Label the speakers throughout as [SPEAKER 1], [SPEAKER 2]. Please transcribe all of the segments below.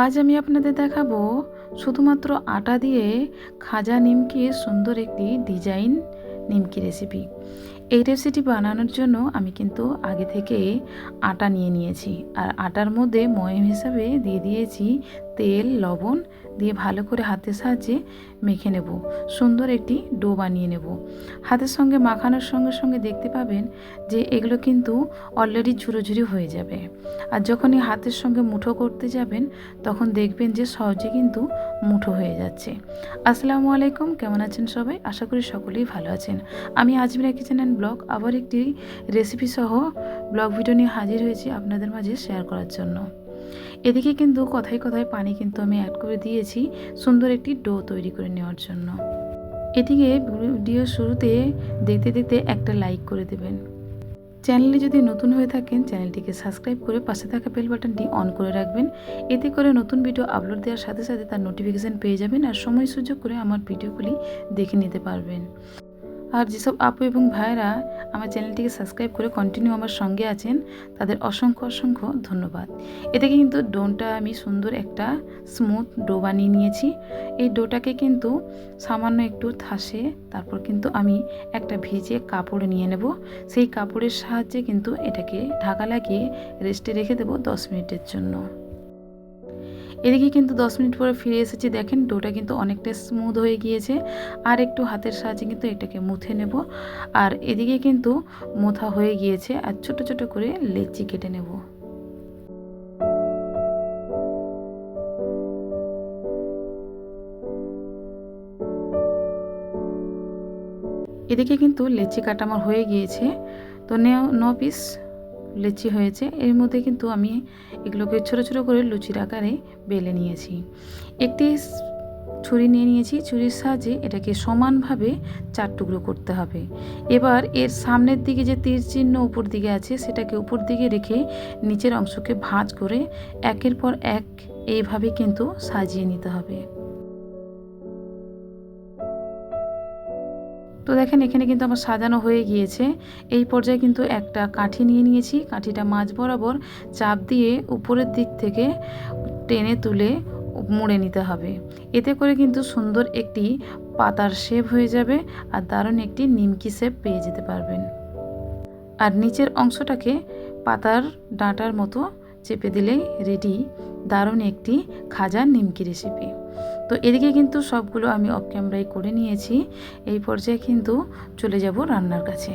[SPEAKER 1] আজ আমি আপনাদের দেখাবো শুধুমাত্র আটা দিয়ে খাজা নিমকির সুন্দর একটি ডিজাইন নিমকি রেসিপি। এই রেসিপি বানানোর জন্য আমি কিন্তু আগে থেকে আটা নিয়ে নিয়েছি। আর আটার মধ্যে ময়ম হিসাবে দিয়ে দিয়েছি তেল, লবণ দিয়ে ভালো করে হাতের সাহায্যে মেখে নেব। সুন্দর একটি ডো বানিয়ে নেব। হাতের সঙ্গে মাখানোর সঙ্গে সঙ্গে দেখতে পাবেন যে এগুলো কিন্তু অলরেডি ঝুরো ঝুরি হয়ে যাবে। আর যখনই হাতের সঙ্গে মুঠো করতে যাবেন, তখন দেখবেন যে সহজে কিন্তু মুঠো হয়ে যাচ্ছে। আসসালামু আলাইকুম, কেমন আছেন সবাই? আশা করি সকলেই ভালো আছেন। আমি আজমিরা কিচেন অ্যান্ড ব্লগ আবার একটি রেসিপি সহ ব্লগ ভিডিও নিয়ে হাজির হয়েছি আপনাদের মাঝে শেয়ার করার জন্য। এদিকে কিন্তু কথায় কথায় পানি কিন্তু আমি অ্যাড করে দিয়েছি সুন্দর একটি ডো তৈরি করে নেওয়ার জন্য। এদিকে ভিডিও শুরুতে দেখতে দেখতে একটা লাইক করে দেবেন। চ্যানেলে যদি নতুন হয়ে থাকেন চ্যানেলটিকে সাবস্ক্রাইব করে পাশে থাকা বেল বাটনটি অন করে রাখবেন। এতে করে নতুন ভিডিও আপলোড দেওয়ার সাথে সাথে তার নোটিফিকেশান পেয়ে যাবেন আর সময় সুযোগ করে আমার ভিডিওগুলি দেখে নিতে পারবেন। আর যেসব আপু এবং ভাইরা আমার চ্যানেলটিকে সাবস্ক্রাইব করে কন্টিনিউ আমার সঙ্গে আছেন, তাদের অসংখ্য অসংখ্য ধন্যবাদ। এদিকে কিন্তু ডোনটা আমি সুন্দর একটা স্মুথ ডো বানিয়ে নিয়েছি। এই ডোটাকে কিন্তু সামান্য একটু থাসে তারপর কিন্তু আমি একটা ভিজে কাপড় নিয়ে নেব। সেই কাপড়ের সাহায্যে কিন্তু এটাকে ঢাকা লাগিয়ে রেস্টে রেখে দেবো দশ মিনিটের জন্য। এদিকে কিন্তু দশ মিনিট পরে ফিরে এসেছি, দেখেন ডোটা কিন্তু অনেকটা স্মুথ হয়ে গিয়েছে। আর একটু হাতের সাহায্যে কিন্তু এটাকে মুথে নেব। আর এদিকে কিন্তু মোথা হয়ে গিয়েছে, আর ছোট ছোট করে লেচি কেটে নেব। এদিকে কিন্তু লেচি কাটা আমার হয়ে গিয়েছে। তো নেও, ন পিস লেচি হয়েছে। এর মধ্যে কিন্তু আমি এগুলোকে ছোট ছোট করে লুচির আকারে বেলে নিয়েছি। একটি ছুরি নিয়ে নিয়েছি। ছুরির সাহায্যে এটাকে সমানভাবে চার টুকরো করতে হবে। এবার এর সামনের দিকে যে তীর চিহ্ন উপর দিকে আছে, সেটাকে উপর দিকে রেখে নিচের অংশকে ভাঁজ করে একের পর এক এইভাবে কিন্তু সাজিয়ে নিতে হবে। তো দেখেন, এখানে কিন্তু আমার সাজানো হয়ে গিয়েছে। এই পর্যায়ে কিন্তু একটা কাঠি নিয়ে নিয়েছি। কাঠিটা মাঝ বরাবর চাপ দিয়ে উপরের দিক থেকে টেনে তুলে মুড়ে নিতে হবে। এতে করে কিন্তু সুন্দর একটি পাতার শেপ হয়ে যাবে আর দারুণ একটি নিমকি শেপ পেয়ে যেতে পারবেন। আর নিচের অংশটাকে পাতার ডাঁটার মতো চেপে দিলেই রেডি। দারুণ একটি খাজা নিমকি রেসিপি তো এদিকে কিন্তু সবগুলো আমি অফ ক্যামেরায় করে নিয়েছি। এই পর্যায়ে কিন্তু চলে যাব রান্নার কাছে।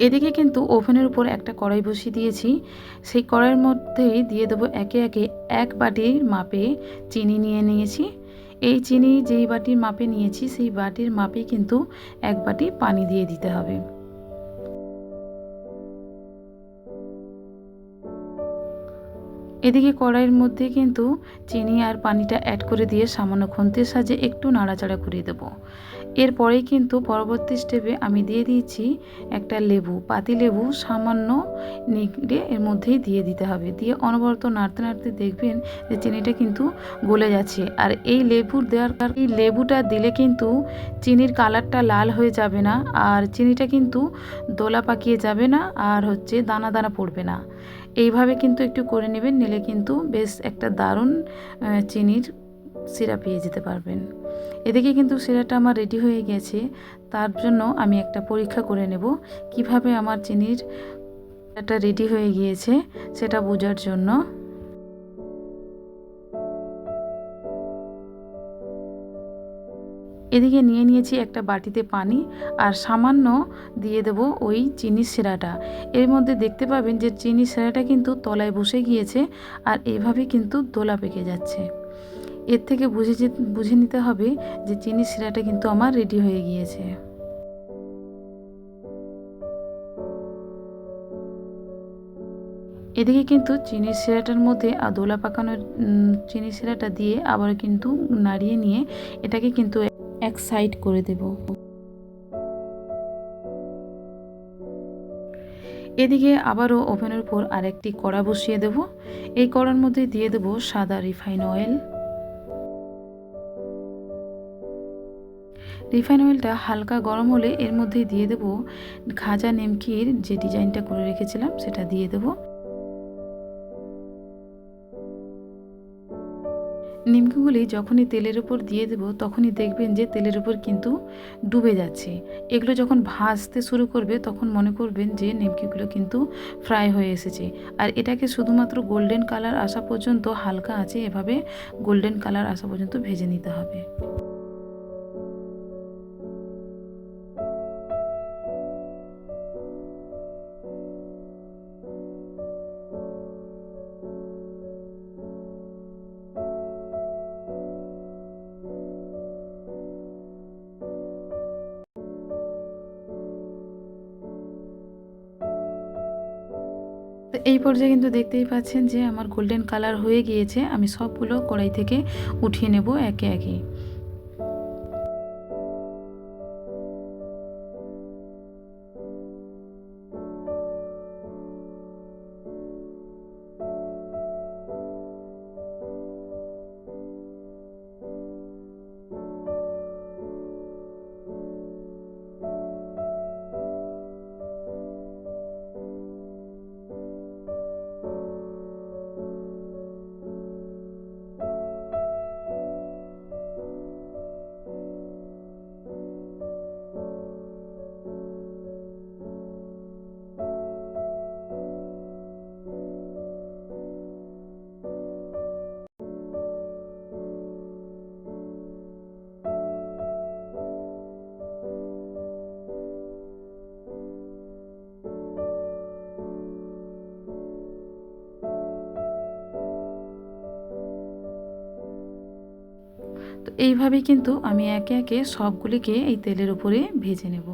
[SPEAKER 1] এদিকে কিন্তু ওভেনের উপর একটা কড়াই বসিয়ে দিয়েছি। সেই কড়াইয়ের মধ্যেই দিয়ে দেবো একে একে এক বাটির মাপে চিনি নিয়ে নিয়েছি। এই চিনি যেই বাটির মাপে নিয়েছি, সেই বাটির মাপে কিন্তু এক বাটি পানি দিয়ে দিতে হবে। এদিকে কড়াইয়ের মধ্যে কিন্তু চিনি আর পানিটা অ্যাড করে দিয়ে সামান্য খুন্তির সাজে একটু নাড়াচাড়া করে দেবো। এরপরেই কিন্তু পরবর্তী স্টেপে আমি দিয়ে দিয়েছি একটা লেবু, পাতি লেবু সামান্য নিগড়ে এর মধ্যেই দিয়ে দিতে হবে। দিয়ে অনবরত নাড়তে নাড়তে দেখবেন যে চিনিটা কিন্তু গলে যাচ্ছে। আর এই লেবুর দেওয়ার কারণ, এই লেবুটা দিলে কিন্তু চিনির কালারটা লাল হয়ে যাবে না, আর চিনিটা কিন্তু দোলা পাকিয়ে যাবে না, আর হচ্ছে দানা দানা পড়বে না। এইভাবে কিন্তু একটু করে নেবেন, নিলে কিন্তু বেশ একটা দারুণ চিনির সিরা পেয়ে যেতে পারবেন। এদিকে কিন্তু সিরাটা আমার রেডি হয়ে গেছে। তার জন্য আমি একটা পরীক্ষা করে নেব কীভাবে আমার চিনির এটা রেডি হয়ে গিয়েছে সেটা বোঝার জন্য। এদিকে নিয়ে নিয়েছি একটা বাটিতে পানি আর সামান্য দিয়ে দেব ওই চিনির সেরাটা। এর মধ্যে দেখতে পাবেন যে চিনির সেরাটা কিন্তু তলায় বসে গিয়েছে আর এভাবে কিন্তু দোলা পেকে যাচ্ছে। এর থেকে বুঝে বুঝে নিতে হবে যে চিনির শিরাটা কিন্তু আমার রেডি হয়ে গিয়েছে। এদিকে কিন্তু চিনির শিরাটার মধ্যে আদোলা পাকানোর চিনির শিরাটা দিয়ে আবার কিন্তু নাড়িয়ে নিয়ে এটাকে কিন্তু এক সাইড করে দেব। এদিকে আবারও ওভেনের উপর আরেকটি কড়া বসিয়ে দেব। এই কড়ার মধ্যে দিয়ে দেব সাদা রিফাইন অয়েল রিফাইন অয়েলটা হালকা গরম হলে এর মধ্যে দিয়ে দেব খাজা নিমকির যে ডিজাইনটা করে রেখেছিলাম, সেটা দিয়ে দেব। নিমকিগুলি যখনই তেলের উপর দিয়ে দেব, তখনই দেখবেন যে তেলের উপর কিন্তু ডুবে যাচ্ছে। এগুলো যখন ভাজতে শুরু করবে, তখন মনে করবেন যে নিমকিগুলো কিন্তু ফ্রাই হয়ে এসেছে। আর এটাকে শুধুমাত্র গোল্ডেন কালার আসা পর্যন্ত হালকা আছে এভাবে গোল্ডেন কালার আসা পর্যন্ত ভেজে নিতে হবে। তো এই পর্যায়ে কিন্তু দেখতেই পাচ্ছেন যে আমার গোল্ডেন কালার হয়ে গিয়েছে। আমি সবগুলো কড়াই থেকে উঠিয়ে নেব একে একে। তো এইভাবেই কিন্তু আমি একে একে সবগুলিকে এই তেলের উপরে ভেজে নেব।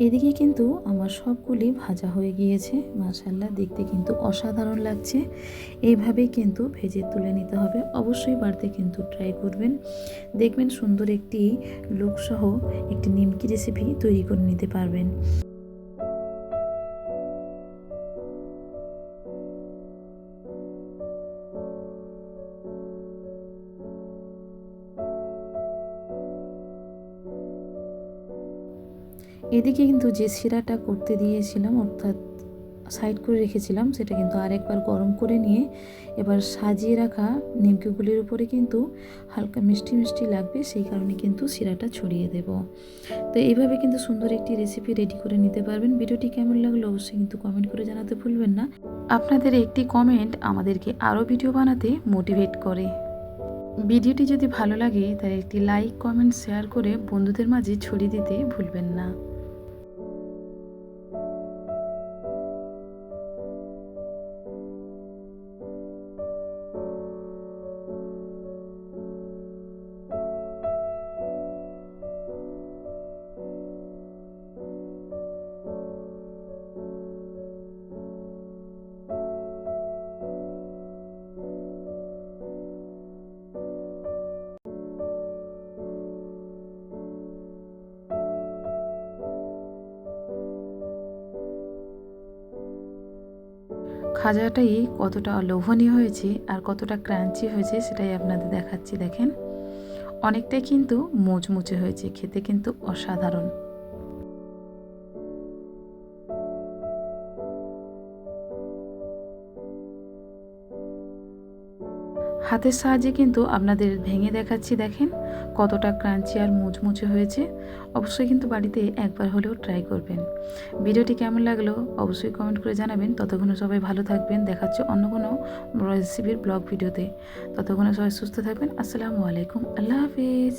[SPEAKER 1] এদিকে কিন্তু আমার সবগুলি ভাজা হয়ে গিয়েছে। মাশাল্লাহ দেখতে কিন্তু অসাধারণ লাগছে। এইভাবেই কিন্তু ভেজে তুলে নিতে হবে। অবশ্যই বাড়তে কিন্তু ট্রাই করবেন। দেখবেন সুন্দর একটি লোকসহ একটি নিমকি রেসিপি তৈরি করে নিতে পারবেন। এদিকে কিন্তু যে শিরাটা করতে দিয়েছিলাম, অর্থাৎ সাইড করে রেখেছিলাম, সেটা কিন্তু আরেকবার গরম করে নিয়ে এবার সাজিয়ে রাখা নিমকিগুলির উপরে কিন্তু হালকা মিষ্টি মিষ্টি লাগবে, সেই কারণে কিন্তু শিরাটা ছড়িয়ে দেব। তো এইভাবে কিন্তু সুন্দর একটি রেসিপি রেডি করে নিতে পারবেন। ভিডিওটি কেমন লাগল অবশ্যই কিন্তু কমেন্ট করে জানাতে ভুলবেন না। আপনাদের একটি কমেন্ট আমাদেরকে আরও ভিডিও বানাতে মোটিভেট করে। ভিডিওটি যদি ভালো লাগে, তাহলে একটি লাইক কমেন্ট শেয়ার করে বন্ধুদের মাঝে ছড়িয়ে দিতে ভুলবেন না। খাজাটাই কতটা লোভনীয় হয়েছে আর কতটা ক্রাঞ্চি হয়েছে সেটাই আপনাদের দেখাচ্ছি, দেখেন। অনেকটাই কিন্তু মোচমুচে হয়েছে, খেতে কিন্তু অসাধারণ। হাতের সাহায্যে কিন্তু আপনাদের ভেঙে দেখাচ্ছি, দেখেন। কতটা ক্রাঞ্চি আর মুচমুচে হয়েছে। অবশ্যই কিন্তু বাড়িতে একবার হলেও ট্রাই করবেন। ভিডিওটি কেমন লাগল অবশ্যই কমেন্ট করে জানাবেন। ততক্ষণে সবাই ভালো থাকবেন। দেখাচ্ছে অন্য কোনো রেসিপির ব্লগ ভিডিওতে। ততক্ষণে সবাই সুস্থ থাকবেন। আসসালামু আলাইকুম। আল্লাহ হাফিজ।